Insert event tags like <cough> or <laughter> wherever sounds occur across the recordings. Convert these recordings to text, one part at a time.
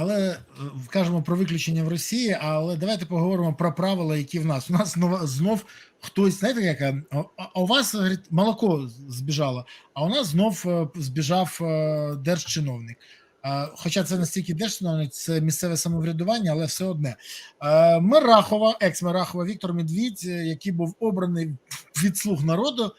але е, кажемо про виключення в Росії. Але давайте поговоримо про правила, які в нас. У нас знов, знов хтось, знаєте, яка у вас говорить, молоко збіжало, а у нас знов е, збіжав е, держчиновник. Хоча це настільки держчиновник, це місцеве самоврядування, але все одне. Е, Мер Рахова, екс-мер Рахова Віктор Медвідь, який був обраний від слуг народу,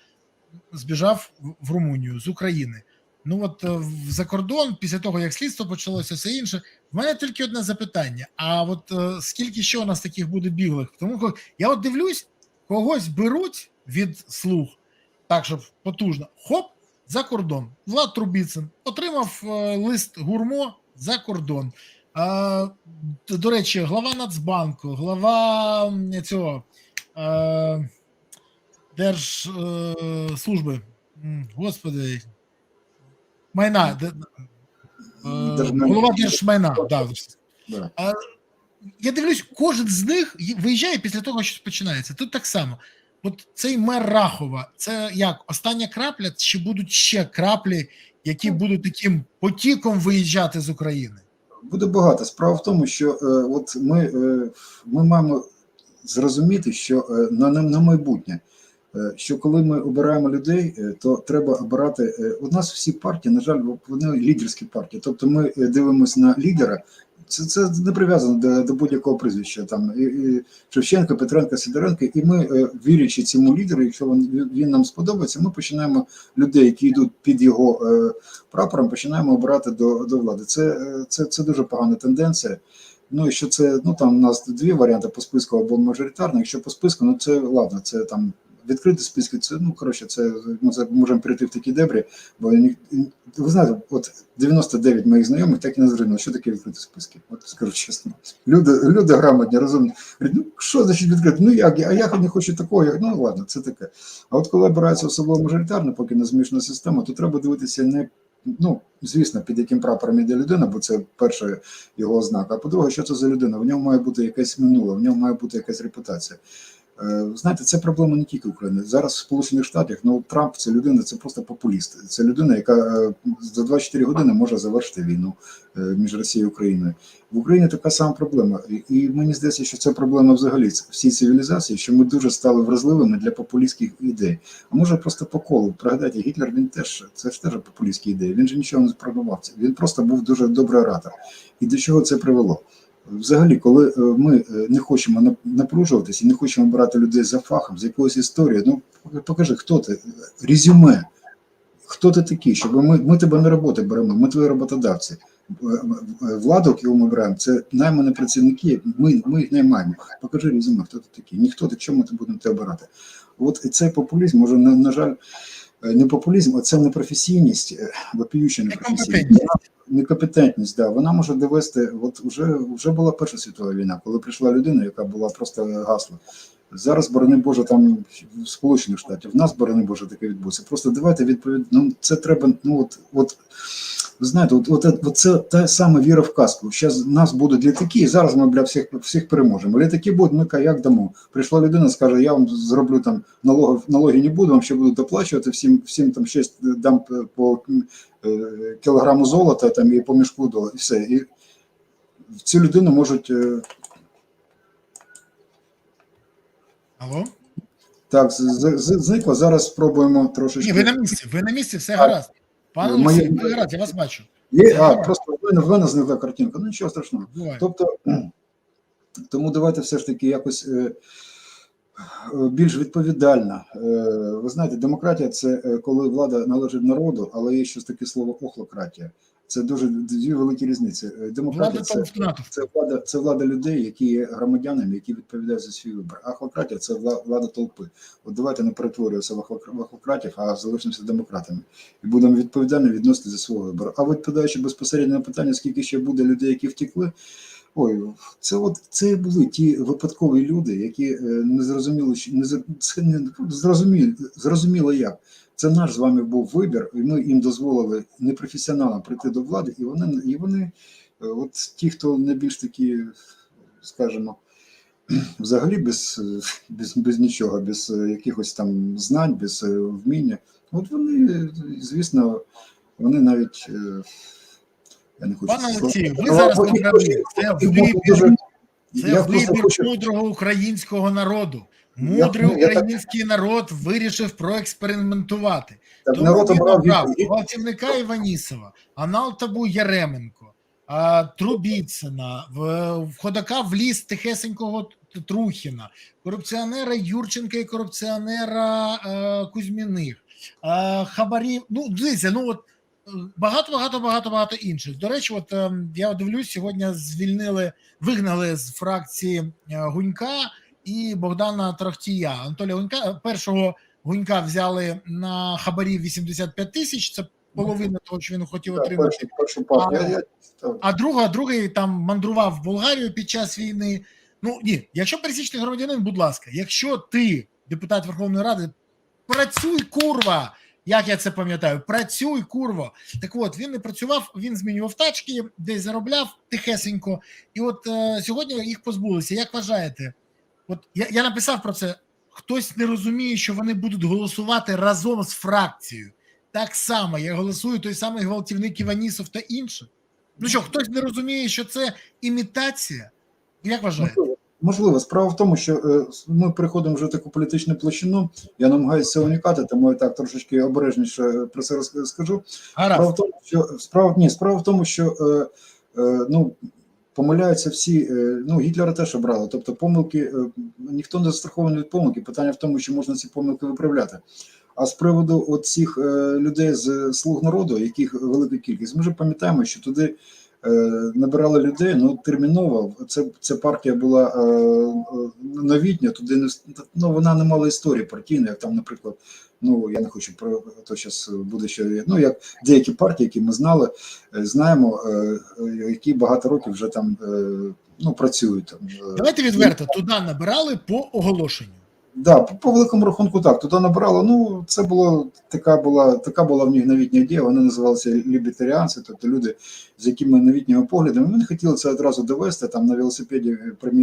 збіжав в Румунію з України. Ну от е, за кордон, після того як слідство почалося, все інше. В мене тільки одне запитання: а от е, скільки ще у нас таких буде біглих? Тому що я от дивлюсь, когось беруть від слуг, так щоб потужно, хоп, за кордон. Влад Трубіцин отримав е, лист гурмо за кордон. До речі, глава Нацбанку, глава цього Держслужби, господи, майна, де- е, голова держмайна. Да. Да. А, я дивлюсь, кожен з них виїжджає після того, що починається. Тут так само. От цей мер Рахова, це як остання крапля, чи будуть ще краплі, які будуть таким потіком виїжджати з України? Буде багато. Справа в тому, що е, от ми, е, ми маємо зрозуміти, що е, на, на, на майбутнє, що коли ми обираємо людей, е, то треба обирати. Е, у нас всі партії, на жаль, вони лідерські партії. Тобто ми е, дивимося на лідера. Це, це не прив'язано до, до будь-якого прізвища. Там і, і Шевченко, Петренко, Сидоренко. І ми, е, вірячи цьому лідеру, якщо він, він нам сподобається, ми починаємо людей, які йдуть під його е, прапором, починаємо обирати до, до влади. Це, е, це, це дуже погана тенденція. Ну і що це, ну там у нас дві варіанти по списку або мажоритарно. Якщо по списку, ну це ладно, це там відкриті списки, це ну коротше, це ми це можемо перейти в такі дебрі, бо ні- ви знаєте, от 99 моїх знайомих так і не зрозуміло, що таке відкриті списки. От скажу чесно. Люди, люди грамотні, розумні. Говорять, ну що значить відкрити? Ну як? А я не хочу такого. Ну ладно, це таке. А от коли обирається особливо мажоритарно, поки не змішана система, то треба дивитися не ну, звісно, під яким прапором іде людина, бо це перша його ознака. А по-друге, що це за людина? В ньому має бути якесь минуле, в ньому має бути якась репутація. Е, Знаєте, це проблема не тільки України. Зараз в Сполучених Штатах ну Трамп це людина, це просто популіст. Це людина, яка е, за 24 години може завершити війну е, між Росією і Україною. В Україні така сама проблема, І- мені здається, що це проблема взагалі всій цивілізації, що ми дуже стали вразливими для популістських ідей. А може просто по колу. Пригадайте, Гітлер він теж це ж теж популістські ідеї. Він же нічого не пробував. Він просто був дуже добрий оратор. І до чого це привело? Взагалі, коли е, ми е, не хочемо нап- напружуватися і не хочемо брати людей за фахом, з якоюсь історією, ну покажи, хто ти, резюме, хто ти такий, щоб ми, ми тебе на роботу беремо, ми твої роботодавці. Е, Владу, яку ми беремо, це наймані працівники, ми, ми їх наймаємо. Покажи резюме, хто ти такий. Ніхто ти чому ти будемо тебе обирати. От цей популізм, може, на, на жаль, не популізм, а це непрофесійність, е, вопіюча непрофесійність. Некомпетентність. Да, вона може довести. От вже, вже була Перша світова війна, коли прийшла людина, яка була просто гасло. Зараз, борони Боже, там в Сполучених Штатів, в нас, борони Боже, таке відбудеться. Просто давайте відповідь. Ну, це треба, ну от, от знаєте, от, от, от це та сама віра в казку. Зараз нас будуть літаки, і зараз ми бля всіх всіх переможемо. Літаки будуть, ми ка- як дамо. Прийшла людина, скаже, я вам зроблю там налоги, налоги не буду, вам ще буду доплачувати, всім, всім там щось дам по е, кілограму золота там і по мішку доларів, і все. І цю людину можуть. е, Алло? Так, з- з- зникло. Зараз спробуємо трошечки. Ні, ви на місці, ви на місці, все гаразд. Пане Моє- Олексій, ви гаразд, я вас бачу. Є, а, просто в мене, в мене зникла картинка. Ну нічого страшного. Буває. Тобто, тому давайте все ж таки якось е, більш відповідально. Е, Ви знаєте, демократія це е, коли влада належить народу, але є щось таке слово охлократія. Це дуже дві великі різниці. Е, Демократія це, це влада, це влада людей, які є громадянами, які відповідають за свій вибір. А охлократія це влада толпи. От давайте не перетворюватися в охлок- в охлократів, а залишимося демократами і будемо відповідально відносити за свого вибору. А відповідаючи безпосередньо на питання, скільки ще буде людей, які втекли. Ой, це от це були ті випадкові люди, які е, не зрозуміли, не це не зрозуміли, зрозуміло як. Це наш з вами був вибір, і ми їм дозволили непрофесіоналам прийти до влади, і вони і вони, е, от ті, хто найбільш такі, скажімо, <clears throat> взагалі без, без, без нічого, без е, якихось там знань, без вміння. От вони, звісно, вони навіть Я не хочу Пане Олексію, ви зараз не праві. Це вибір, це вибір мудрого українського народу. Мудрий український народ вирішив проекспериментувати. Тому народ він обрав гвалтівника Іванісова, Аналтабу Яременко, а, Трубіцина, в, в ходака в ліс тихесенького Трухіна, корупціонера Юрченка і корупціонера е, Кузьміних, хабарів. Ну, дивіться, ну от багато, багато, багато, багато інших. До речі, от е, я дивлюсь, сьогодні звільнили, вигнали з фракції е, Гунька і Богдана Трохтія. Анатолія Гунька е, першого Гунька взяли на хабарі 85 тисяч. Це половина того, що він хотів отримати. я. А друга, другий там мандрував в Болгарію під час війни. Ну ні, якщо пересічний громадянин, будь ласка, якщо ти, депутат Верховної Ради, працюй, курва. Як я це пам'ятаю, працюй, курво. Так от він не працював, він змінював тачки, десь заробляв тихесенько. І от е, сьогодні їх позбулися. Як вважаєте? От я, я написав про це. Хтось не розуміє, що вони будуть голосувати разом з фракцією. Так само я голосую той самий гвалтівник Іванісов та інших. Ну що, хтось не розуміє, що це імітація? Як вважаєте? Можливо. Справа в тому, що е, ми переходимо вже в таку політичну площину. Я намагаюся це уникати, тому я так трошечки обережніше про це роз- скажу. Справа в тому, що справа ні, справа в тому, що е, е, ну. Помиляються всі, ну Гітлера теж обрали. Тобто помилки ніхто не застрахований від помилки. Питання в тому, що можна ці помилки виправляти. А з приводу от цих людей з слуг народу, яких велика кількість, ми вже пам'ятаємо, що туди набирали людей. Ну терміново це, це партія була е, е, новітня. Туди не ну, вона не мала історії партійної, як там, наприклад. Ну я не хочу про то, зараз буде ще ну як деякі партії, які ми знали, е, знаємо, е, е, які багато років вже там е, ну працюють там. е. Давайте відверто, туди набирали по оголошенню. Да, по, по великому рахунку так. Туди набрало. Ну, це було така була така була в них новітня ідея. Вони називалися лібертаріанці, тобто люди з якими новітніми поглядами. Вони хотіли це одразу довести. Там на велосипеді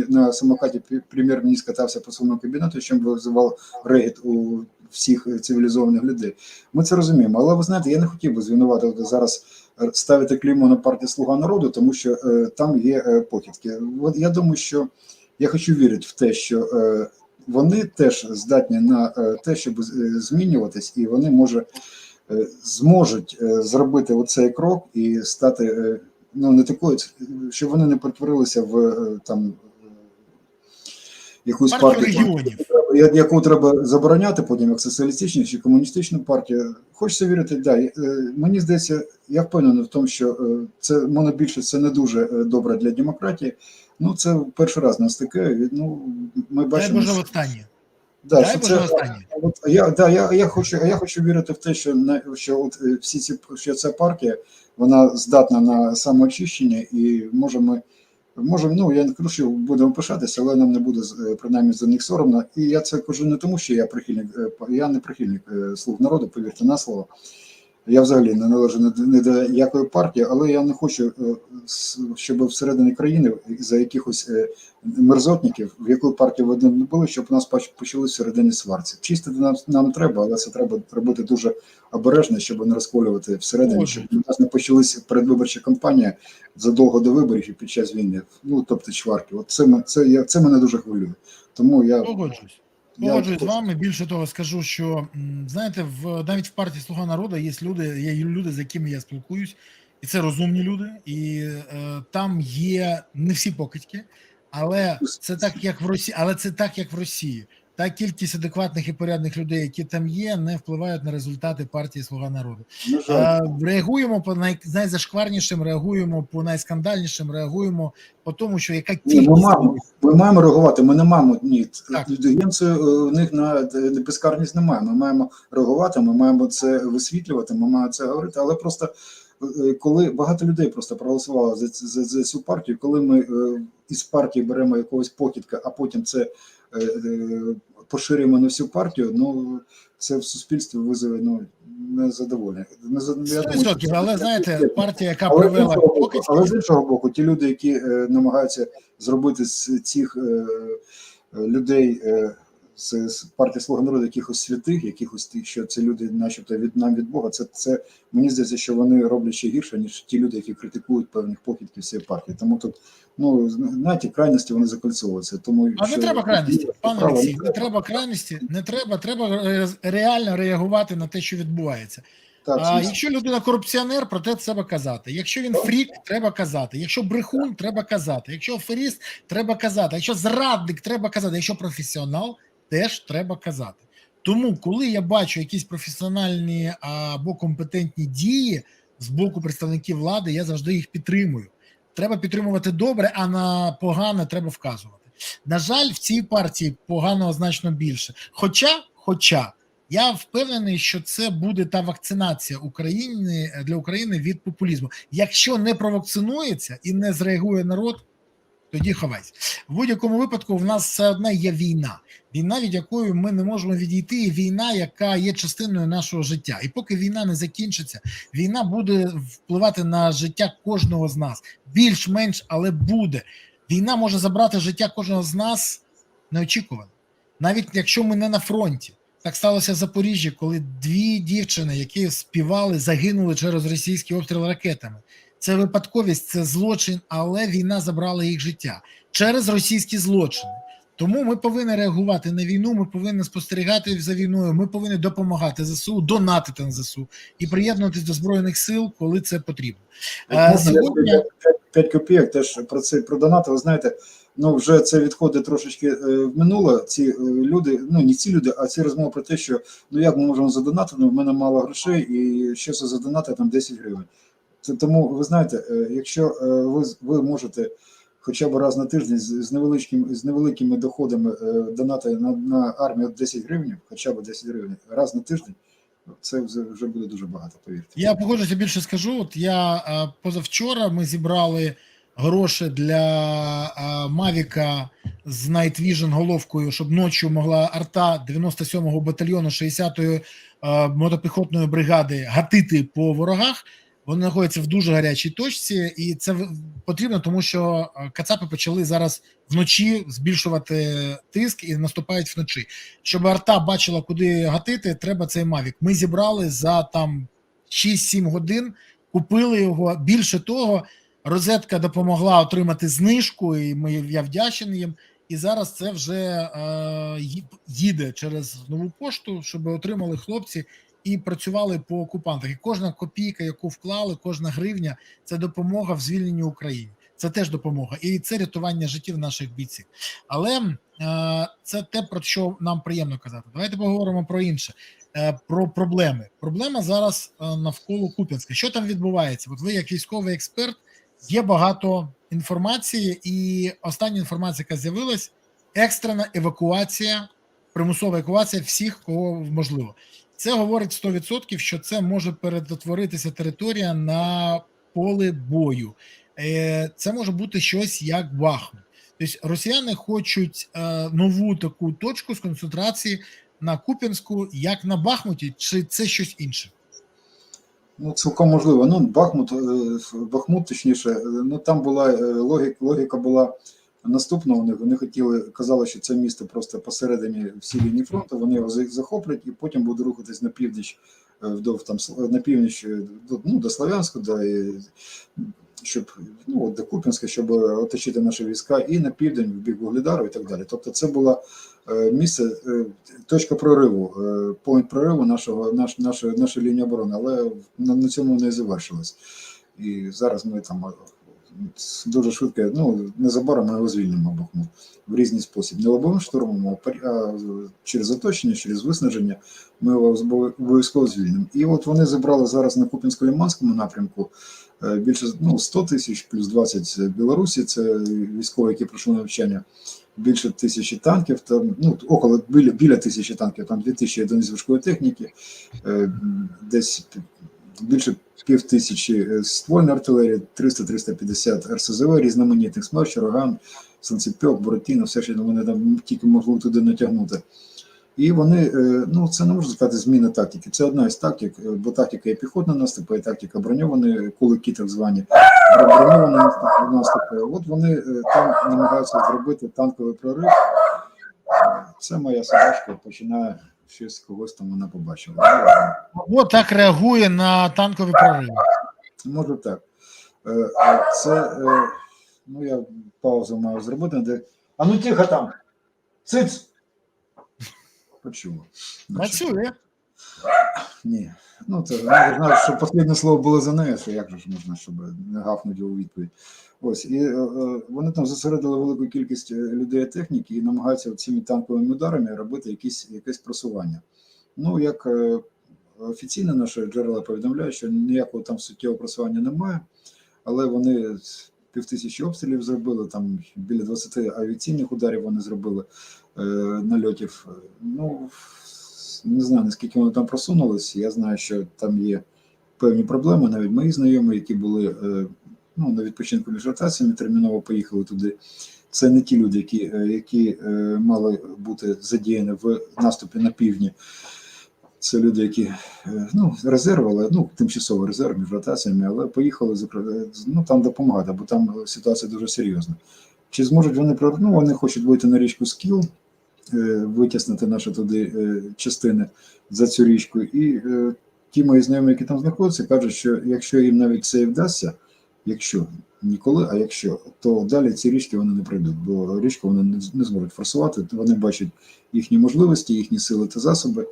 на самокаті прем'єр-міністр катався по своєму кабінету, чим визивав регіт у всіх цивілізованих людей. Ми це розуміємо. Але ви знаєте, я не хотів би звинуватити зараз. е, Ставити клеймо на партію Слуга народу, тому що е, там є е, похідки. От я думаю, що я хочу вірити в те, що е, вони теж здатні на е, те, щоб змінюватись, і вони може е, зможуть е, зробити оцей крок і стати е, ну не такою, щоб вони не перетворилися в е, там е, якусь Партію яку треба забороняти потім, як соціалістичну чи комуністичну партію. Хочеться вірити, да. е, Мені здається, я впевнений в тому, що е, це монобільшість це не дуже е, добре для демократії. Ну, це перший раз нас таке. Ну, ми Дай бачимо, Боже що- останнє. Да, Дай що Боже це, останнє. от, я, да, я, я, хочу, я хочу вірити в те, що, на, що от, е, всі ці, що ця партія вона здатна на самоочищення, і може ми можемо, ну я не кажу, що будемо пишатися, але нам не буде е, принаймні за них соромно. І я це кажу не тому, що я прихильник, е, я не прихильник слуг народу, повірте на слово. Я взагалі не належу ні до- якої партії, але я не хочу, е, щоб всередині країни за якихось е, мерзотників, в яку партію ви не були, щоб у нас поч- почали всередині сварці. Чистити нам, нам треба, але це треба робити дуже обережно, щоб не розколювати всередині, щоб у нас не почалися передвиборча кампанія задовго до виборів і під час війни. Ну тобто чварки. От це це я це мене дуже хвилює. Тому я, Погоджуюсь. Погоджуюсь з вами. Більше того, скажу, що знаєте, в навіть в партії Слуга народу є люди, є люди, з якими я спілкуюсь, і це розумні люди, і е, там є не всі покидьки, але це так, як в Росії, але це так, як в Росії. Та кількість адекватних і порядних людей, які там є, не впливають на результати партії Слуга народу. на Е, Реагуємо по най, найзашкварнішим, реагуємо по найскандальнішим, реагуємо по тому, що яка кількість ми маємо, ми маємо реагувати. Ми не маємо ні. Так. Інтелігенції у них на е, безкарність немає. Ми маємо реагувати, ми маємо це висвітлювати, ми маємо це говорити. Але просто е, коли багато людей просто проголосувало за, за, за цю партію, коли ми е, із партії беремо якогось покидка, а потім це е, е, поширюємо на всю партію, ну це в суспільстві визове ну незадоволення. Неза- я думаю, що- але знаєте, партія, яка але привела боку, але з іншого боку, ті люди, які е, намагаються зробити з цих е, е, людей е, з, з партії Слуга народу якихось святих, якихось тих, що це люди, начебто, від нам від Бога. Це, це мені здається, що вони роблять ще гірше, ніж ті люди, які критикують певних похідків цієї партії. Тому тут, ну знаєте, крайності вони закольцовуються. Тому А не треба крайності, пане Олексій, не треба крайності, не треба. Треба е, реально реагувати на те, що відбувається. Так, А якщо людина корупціонер, про те треба казати. Якщо він фрік, треба казати. Якщо брехун, треба казати. Якщо аферіст, треба казати. Якщо зрадник, треба казати. Якщо професіонал, теж треба казати. Тому, коли я бачу якісь професіональні або компетентні дії з боку представників влади, я завжди їх підтримую. Треба підтримувати добре, а на погане треба вказувати. На жаль, в цій партії поганого значно більше. Хоча, хоча я впевнений, що це буде та вакцинація України для України від популізму. Якщо не провакцинується і не зреагує народ, тоді ховайся. В будь-якому випадку в нас все одно є війна. Війна, від якої ми не можемо відійти, і війна, яка є частиною нашого життя. І поки війна не закінчиться, війна буде впливати на життя кожного з нас. Більш-менш, але буде. Війна може забрати життя кожного з нас неочікувано, навіть якщо ми не на фронті. Так сталося в Запоріжжі, коли дві дівчини, які співали, загинули через російські обстріли ракетами. Це випадковість, це злочин, але війна забрала їх життя через російські злочини. Тому ми повинні реагувати на війну. Ми повинні спостерігати за війною. Ми повинні допомагати ЗСУ, донатити на ЗСУ і приєднуватись до збройних сил, коли це потрібно. Е, Можна Сьогодні 5 копійок теж про це про донати. Ви знаєте, ну вже це відходить трошечки е, в минуле. Ці е, люди, ну не ці люди, а ці розмови про те, що ну як ми можемо задонатити, ну в мене мало грошей, і що це задонати там 10 гривень. Тому ви знаєте, е, якщо е, ви ви можете хоча б раз на тиждень з, невеличким з невеликими доходами е, донати на, на армію 10 гривень, хоча б 10 гривень раз на тиждень, це вже буде дуже багато. Повірте. Я погоджуся більше скажу. От я позавчора ми зібрали гроші для Мавіка з Night Vision головкою, щоб ночі могла арта 97-го батальйону 60-ї е, мотопіхотної бригади гатити по ворогах. Вони знаходяться в дуже гарячій точці, і це потрібно, тому що е, кацапи почали зараз вночі збільшувати тиск і наступають вночі. Щоб арта бачила, куди гатити, треба цей Мавік. Ми зібрали за там 6-7 годин, купили його. Більше того, розетка допомогла отримати знижку, і ми я вдячний їм. І зараз це вже е, їде через нову пошту, щоб отримали хлопці і працювали по окупантах. І кожна копійка, яку вклали, кожна гривня це допомога в звільненні України. Це теж допомога, і це рятування життів наших бійців. Але е, це те, про що нам приємно казати. Давайте поговоримо про інше, е, про проблеми. Проблема зараз е, навколо Куп'янська. Що там відбувається? От ви, як військовий експерт, є багато інформації, і остання інформація, яка з'явилась, екстрена евакуація, примусова евакуація всіх, кого можливо. Це говорить 100%, що це може перетворитися територія на поле бою. Е, Це може бути щось як Бахмут. Тобто росіяни хочуть е, нову таку точку з концентрації на Куп'янську, як на Бахмуті, чи це щось інше? Ну, цілком можливо. Ну, Бахмут, е, Бахмут, точніше, ну там була логіка, логіка була наступна. Вони, вони хотіли, казали, що це місто просто посередині всій лінії фронту. Вони його захоплять і потім будуть рухатись на північ, е, вдов там на північ е, ну, до Слов'янська, да, і, щоб ну, от до Куп'янська, щоб оточити наші війська, і на південь в бік Вугледару і так далі. Тобто, це було е, місце, точка прориву, point прориву нашого наш, нашої, нашої лінії оборони, але на, на цьому не завершилось. І зараз ми там дуже швидко, ну незабаром ми його звільнимо Бахмут в різний спосіб. Не лобовим штурмом, а через оточення, через виснаження ми його обов'язково звільнимо. І от вони забрали зараз на Купінсько-Лиманському напрямку е, більше ну, 100 тисяч плюс 20 Білорусі. Це військові, які пройшли навчання. Більше тисячі танків, там ну около біля, біля тисячі танків, там дві тисячі одиниць важкої техніки, е, десь більше пів тисячі е, ствольної артилерії, 300-350 РСЗВ, різноманітних смерч, роган, санцепьок, Буратіно, все, що вони там тільки могли туди натягнути. І вони, е, ну це не можна сказати зміна тактики. Це одна із тактик, е, бо тактика є піхотна наступу, і тактика броньованої, кулики так звані, броньовані наступи. От вони там намагаються зробити танковий прорив. Це моя собачка починає щось когось там вона побачила. Або так реагує на танкові прориви. Може так. Е, Це, е, ну я паузу маю зробити, де. А ну тихо там! Циць! Почув. Значить, Працює. Ні. Ну, це знаю, що останнє слово було за нею, що як же ж можна, щоб не гавнути у відповідь. Ось, і е, е, вони там зосередили велику кількість е, людей техніки і намагаються цими танковими ударами робити якісь, якесь просування. Ну, як е, офіційно наші джерела повідомляють, що ніякого там суттєвого просування немає, але вони півтисячі обстрілів зробили, там біля 20 авіаційних ударів вони зробили е, нальотів. Ну, не знаю, наскільки вони там просунулись. Я знаю, що там є певні проблеми. Навіть мої знайомі, які були е, ну, на відпочинку між ротаціями, терміново поїхали туди. Це не ті люди, які, е, які е, мали бути задіяні в наступі на півдні. Це люди, які ну, резервували, ну, тимчасовий резерв між ротаціями, але поїхали ну, там допомагати, бо там ситуація дуже серйозна. Чи зможуть вони ну, вони хочуть вийти на річку Скіл, витіснити наші туди е, частини за цю річку. І е, ті мої знайомі, які там знаходяться, кажуть, що якщо їм навіть це і вдасться, якщо ніколи, а якщо, то далі ці річки вони не пройдуть, бо річку вони не, зможуть форсувати. Вони бачать їхні можливості, їхні сили та засоби.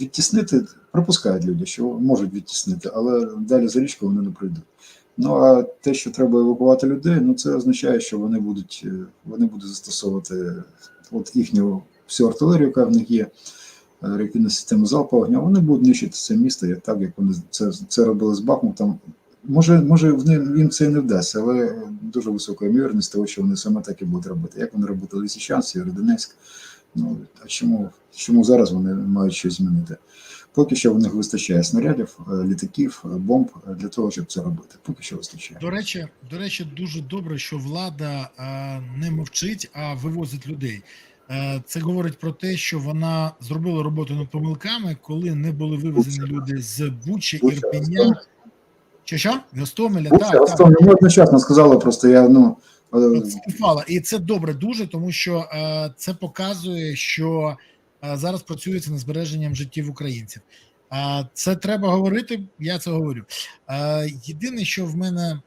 Відтіснити пропускають люди, що можуть відтіснити, але далі за річку вони не пройдуть. Ну а те, що треба евакувати людей, ну це означає, що вони будуть е, вони будуть застосовувати от їхню всю артилерію, яка в них є, е, реактивну систему залпового вогню, вони будуть нищити це місто, як так як вони це, це робили з Бахмутом. Може, може, їм це і не вдасться, але дуже висока ймовірність того, що вони саме так і будуть робити. Як вони робили Лисичанськ, Сєвєродонецьк. Ну а чому, чому зараз вони мають щось змінити? Поки що в них вистачає снарядів, е, літаків, е, бомб е, для того, щоб це робити. Поки що вистачає. До речі, до речі, дуже добре, що влада не мовчить, а вивозить людей. Це говорить про те, що вона зробила роботу над помилками, коли не були вивезені Буча. люди з Бучі, Буча, Ірпеня. Чи що? Гостомеля, Буча, так, так. Ми одночасно сказали, просто я ну І це добре дуже, тому що е, це показує, що зараз працюється над збереженням життів українців. а це треба говорити, я це говорю. Єдине, що в мене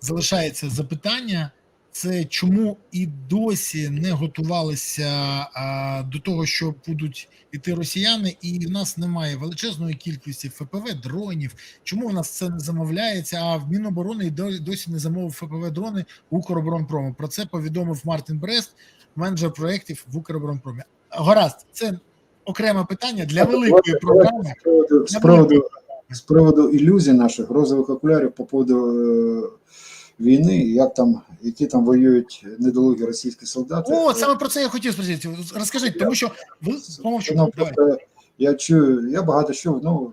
залишається запитання, це чому і досі не готувалися а, до того, що будуть іти росіяни, і в нас немає величезної кількості ФПВ дронів. Чому в нас це не замовляється? А в Міноборони досі не замовив ФПВ дрони Укроборонпрому. Про це повідомив Мартин Брест, менеджер проєктів в Укроборонпромі. Гаразд, це окреме питання для великої програми. з приводу, з приводу, з приводу ілюзій наших розових окулярів по поводу е, війни, як там, які там воюють недолугі російські солдати. О, саме про це я хотів спросити. Розкажіть, тому що ви помовчу. Ну, я чую, я багато чув. Ну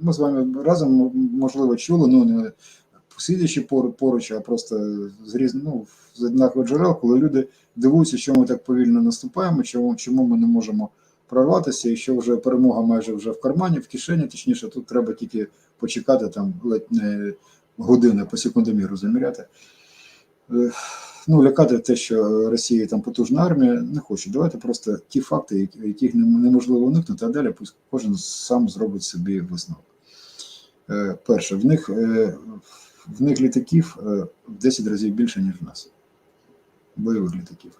ми з вами разом можливо чули. Ну не сидячи пор- поруч, а просто з різ, ну, з однакових джерел, коли люди дивуються, чому ми так повільно наступаємо, чому, чому ми не можемо прорватися, і що вже перемога майже вже в кармані, в кишені. Точніше, тут треба тільки почекати там ледь не години по секундоміру заміряти. Е, ну, лякати те, що Росія там потужна армія, не хочу. Давайте просто ті факти, яких неможливо уникнути, а далі пусть кожен сам зробить собі висновок. Е, Перше, в них, е, в них літаків в 10 разів більше, ніж в нас. Бойових літаків.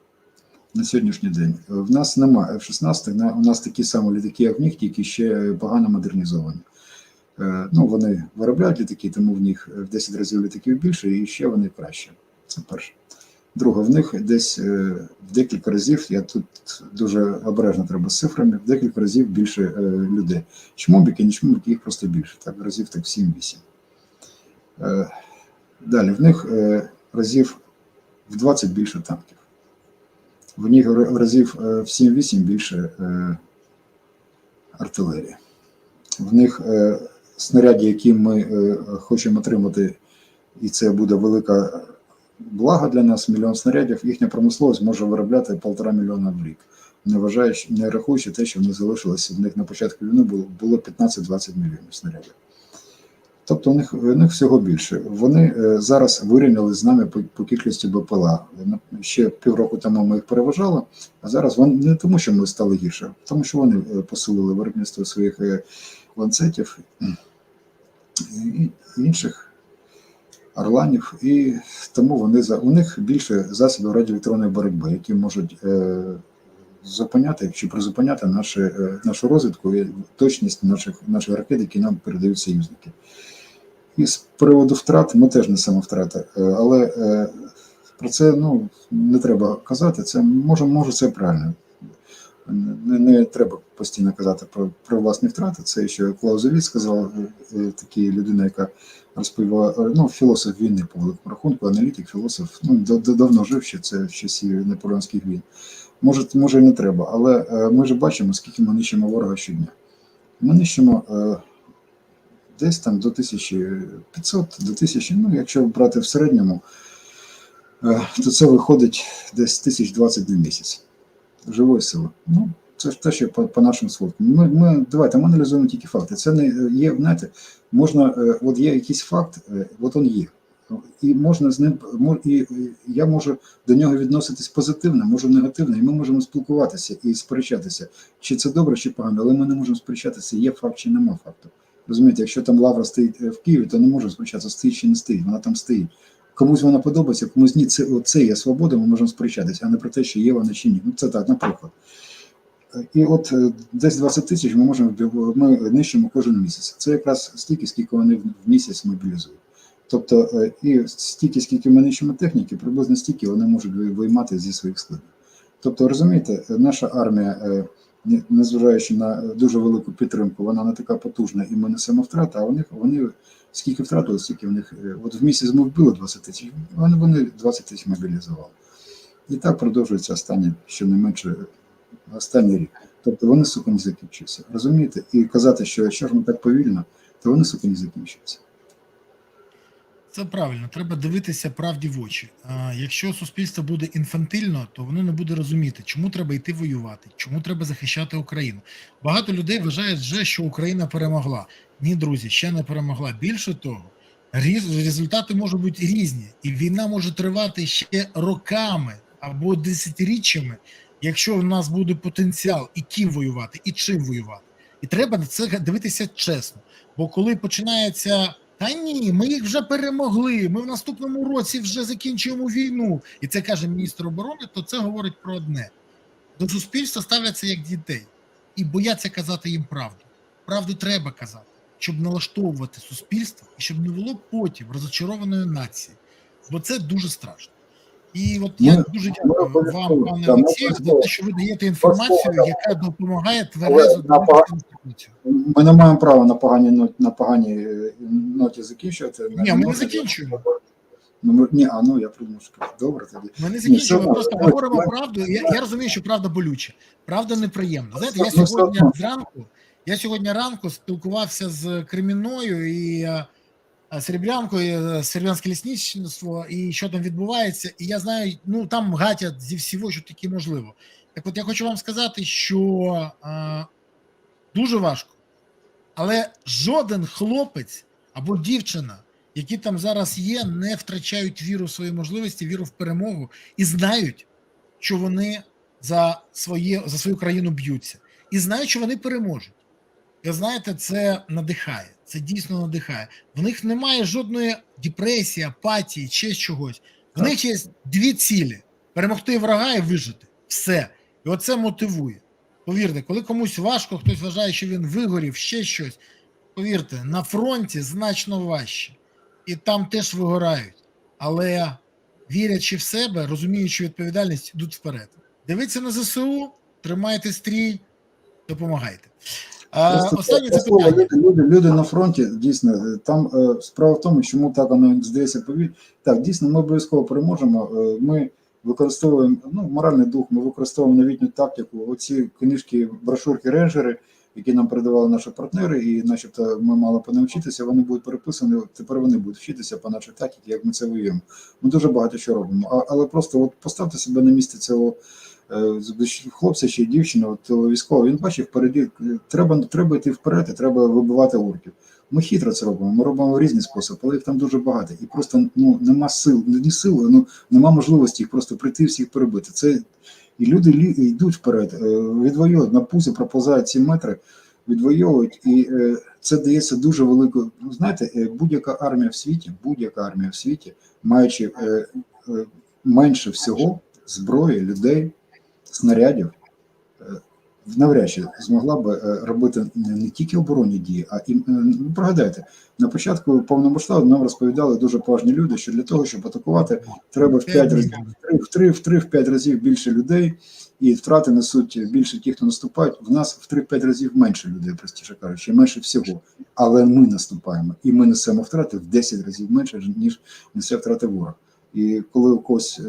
На сьогоднішній день. В нас немає F-16, на- у нас такі самі літаки, як в них, тільки ще погано модернізовані. Е, Ну, вони виробляють літаки, тому в них в 10 разів літаків більше і ще вони краще. Це перше. Друге, в них десь е, в декілька разів, я тут дуже обережно треба з цифрами, в декілька разів більше е, людей. Чмобіки, не чмобіки, їх просто більше, так, разів так 7-8. Е, далі, в них е, разів в 20 більше танків. В них разів е, в 7-8 більше е, артилерії. В них е, снаряді, які ми е, хочемо отримати, і це буде велика благо для нас, мільйон снарядів, їхня промисловість може виробляти полтора мільйона в рік. Не вважаючи, не рахуючи те, що в них залишилося в них на початку війни було, було 15-20 мільйонів снарядів. Тобто у них, у них всього більше. Вони е, зараз вирівняли з нами по, по кількості БПЛА. Ще півроку тому ми їх переважали, а зараз вони не тому, що ми стали гірше, тому що вони е, посилили виробництво своїх ланцетів інших орланів, і тому вони за у них більше засобів радіоелектронної боротьби, які можуть е, зупиняти чи призупиняти наші, е, нашу розвідку і точність наших, наших ракет, які нам передають союзники. І з приводу втрат ми теж несемо втрати, е, але е, про це ну, не треба казати. Це може, може це правильно. Не, не треба постійно казати про, про власні втрати. Це ще Клаузевіц сказав, е, е, такий людина, яка розповіла, е, ну, філософ війни по великому рахунку, аналітик, філософ, ну, да- да- давно жив ще це в часі наполеонських війн. Може, може і не треба, але ми ж бачимо, скільки ми нищимо ворога щодня. Ми нищимо десь там до 1500, до 1000, ну, якщо брати в середньому, то це виходить десь 1020 на місяць живої сили. Ну, це ж те, що по, по нашим сводкам. Ми, ми, давайте, ми аналізуємо тільки факти. Це не є, знаєте, можна, е, от є якийсь факт, е, от він є. І можна з ним, і я можу до нього відноситись позитивно, можу негативно, і ми можемо спілкуватися і сперечатися, чи це добре, чи погано, але ми не можемо сперечатися, є факт чи нема факту. Розумієте, якщо там лавра стоїть е, в Києві, то не можемо сперечатися, стоїть чи не стоїть, вона там стоїть. Комусь вона подобається, комусь ні, це, це є свобода, ми можемо сперечатися, а не про те, що є вона чи ні. Ну це так, наприклад. І от е, десь 20 тисяч ми можемо ми нищимо кожен місяць. Це якраз стільки, скільки вони в місяць мобілізують. Тобто, е, і стільки, скільки ми нищимо техніки, приблизно стільки вони можуть виймати зі своїх складів. Тобто, розумієте, наша армія, е, незважаючи на дуже велику підтримку, вона не така потужна, і ми несемо втрати, а вони, вони скільки втратили, стільки в них. е, От в місяць ми вбили 20 тисяч, вони, вони 20 тисяч мобілізували. І так продовжується останні, щонайменше останній рік. Тобто вони, сука, не закінчуються. Розумієте? І казати, що якщо ж ми так повільно, то вони, сука, не закінчуються. Це правильно, треба дивитися правді в очі. А, якщо суспільство буде інфантильно, то воно не буде розуміти, чому треба йти воювати, чому треба захищати Україну. Багато людей вважають вже, що Україна перемогла. Ні, друзі, ще не перемогла. Більше того, результати можуть бути різні, і війна може тривати ще роками або десятиріччями, якщо в нас буде потенціал і ким воювати, і чим воювати. І треба на це дивитися чесно. Бо коли починається та ні, ми їх вже перемогли. Ми в наступному році вже закінчуємо війну. І це каже міністр оборони, то це говорить про одне: до суспільства ставляться як дітей і бояться казати їм правду. Правду треба казати, щоб налаштовувати суспільство і щоб не було потім розочарованої нації. Бо це дуже страшно. І от я Ми- дуже ми дякую вам, пане Олексію, за те, що ви даєте інформацію, яка допомагає тверезо на дивитися пога- Ми не маємо права на поганій ноті, на поганій е, ноті закінчувати. Ні, ми не закінчуємо. Ну, ми- ні, а ну я придумав, що добре тоді. Ми не закінчуємо, ми просто говоримо Ми- правду. Я, я розумію, що правда болюча, правда неприємна. Знаєте, я Ну, сьогодні зранку, я сьогодні ранку спілкувався з Кремінною і е, Серебрянкою, е, Серебрянське лісничство, і що там відбувається. І я знаю, ну там гатять зі всього, що таке можливо. Так от я хочу вам сказати, що е, дуже важко, але жоден хлопець або дівчина, які там зараз є, не втрачають віру в свої можливості, віру в перемогу і знають, що вони за своє за свою країну б'ються, і знають, що вони переможуть. І знаєте, це надихає. Це дійсно надихає. В них немає жодної депресії, апатії, чи чогось. В Так. них є дві цілі: перемогти ворога і вижити. Все. І оце мотивує. Повірте, коли комусь важко, хтось вважає, що він вигорів, ще щось. Повірте, на фронті значно важче. І там теж вигорають. Але вірячи в себе, розуміючи відповідальність, йдуть вперед. Дивіться на ЗСУ, тримайте стрій, допомагайте. Слово, запитання. люди, люди, люди на фронті дійсно там е, справа в тому, чому так воно здається повільно. Так, дійсно, ми обов'язково переможемо. Е, Ми використовуємо ну, моральний дух, ми використовуємо новітню тактику. Оці книжки, брошурки, рейнджери, які нам передавали наші партнери, і начебто ми мали по ним вчитися, вони будуть переписані. Тепер вони будуть вчитися по нашій тактиці, як ми це воюємо. Ми дуже багато що робимо. А, але просто от поставте себе на місце цього хлопця чи дівчини, от того військового, він бачив впереді, е, треба, треба йти вперед, і треба вибивати орків. Ми хитро це робимо, ми робимо різні способи, але їх там дуже багато. І просто ну, нема сил, не сили, ну нема можливості їх просто прийти всіх перебити. Це і люди лі- йдуть вперед, е, відвоюють на пузі, проповзають ці метри, відвоюють, і е, це дається дуже великою. Ну, знаєте, е, будь-яка армія в світі, будь-яка армія в світі, маючи е, е, менше всього зброї, людей, снарядів, е, навряд чи змогла би е, робити не тільки оборонні дії, а і е, ну, пригадайте, на початку повномасштабу нам розповідали дуже поважні люди, що для того, щоб атакувати, треба в 5 разів в 3, в 3, в 5 разів більше людей, і втрати несуть більше ті, хто наступають. В нас в 3-5 разів менше людей, простіше кажучи, менше всього. Але ми наступаємо, і ми несемо втрати в 10 разів менше, ніж несе втрати ворог. І коли у когось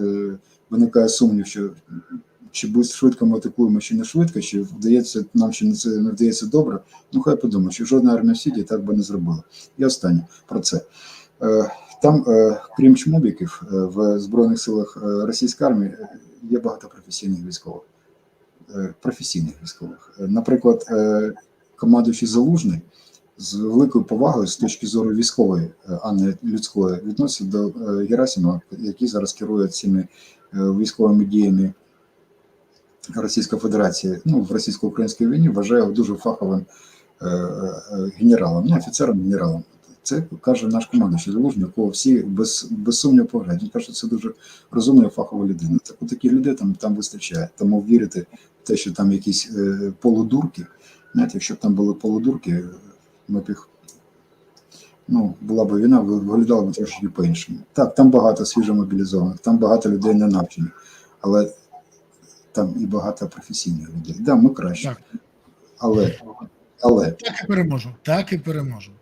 виникає сумнів, що чи буде швидко ми атакуємо, чи не швидко, чи вдається нам, чи не це не вдається добре, ну хай подумає, що жодна армія в світі так би не зробила. І останнє про це. Е, Там, е, крім чмобіків, е, в Збройних силах російської армії є багато професійних військових. Професійних військових. Наприклад, командуючий Залужний з великою повагою з точки зору військової, а не людської, відноситься до Герасимова, який зараз керує цими військовими діями Російської Федерації, ну в російсько-українській війні вважає дуже фаховим е, е, генералом, ну офіцером генералом. Це каже наш командуючий Залужний, якого всі без, без сумніву поважають. Він каже, що це дуже розумна фахова людина. Так от таких людей там, там вистачає. Тому вірити в те, що там якісь е, полудурки, знаєте, якщо б там були полудурки, ми б їх. Ну, була б війна, виглядала б трошки по-іншому. Так, там багато свіжомобілізованих, там багато людей не навчених, але там і багато професійних людей. Да, ми краще. Так. Але, але Так і переможемо. Так і переможемо.